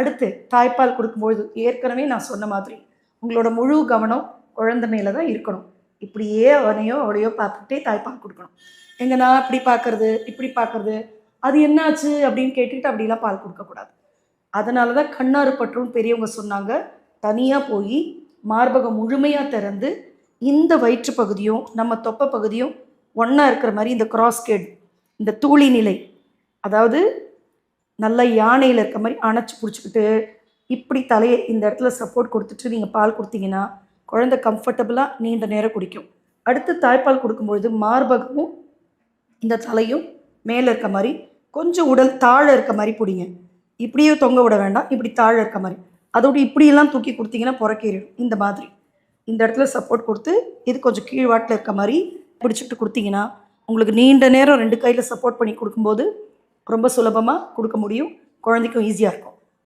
அடுத்து தாய்ப்பால் கொடுக்கும்பொழுது ஏற்கனவே நான் சொன்ன மாதிரி உங்களோட முழு கவனம் குழந்தை மேலே தான் இருக்கணும். இப்படியே அவனையோ அவளையோ பார்த்துக்கிட்டே தாய்ப்பால் கொடுக்கணும். எங்க நான் இப்படி பார்க்கறது இப்படி பார்க்கறது அது என்னாச்சு அப்படின்னு கேட்டுக்கிட்டு அப்படிலாம் பால் கொடுக்கக்கூடாது. அதனால தான் கண்ணாறு பற்றும் பெரியவங்க சொன்னாங்க. தனியாக போய் மார்பகம் முழுமையாக திறந்து இந்த வயிற்று பகுதியும் நம்ம தொப்பை பகுதியும் ஒன்றா இருக்கிற மாதிரி இந்த கிராஸ்கேட் இந்த தூளி நிலை அதாவது நல்ல யானையில் இருக்க மாதிரி அணைச்சி பிடிச்சிக்கிட்டு இப்படி தலையை இந்த இடத்துல சப்போர்ட் கொடுத்துட்டு நீங்கள் பால் கொடுத்தீங்கன்னா குழந்தை கம்ஃபர்டபுளாக நீண்ட நேரம் குடிக்கும். அடுத்து தாய்ப்பால் கொடுக்கும்பொழுது மார்பகமும் இந்த தலையும் மேலே இருக்க மாதிரி கொஞ்சம் உடல் தாழ இருக்க மாதிரி பிடிங்க. இப்படியே தொங்க விட வேண்டாம் இப்படி தாழ இருக்க மாதிரி. அதோட இப்படியெல்லாம் தூக்கி கொடுத்தீங்கன்னா புறக்கேறிடும் இந்த மாதிரி. இந்த இடத்துல சப்போர்ட் கொடுத்து இது கொஞ்சம் கீழ்வாட்டில் இருக்க மாதிரி பிடிச்சிட்டு கொடுத்தீங்கன்னா உங்களுக்கு நீண்ட நேரம் ரெண்டு கையில் சப்போர்ட் பண்ணி கொடுக்கும்போது ரொம்ப சுலபமாக கொடுக்க முடியும். குழந்தைக்கும் ஈஸியாக இருக்கும்.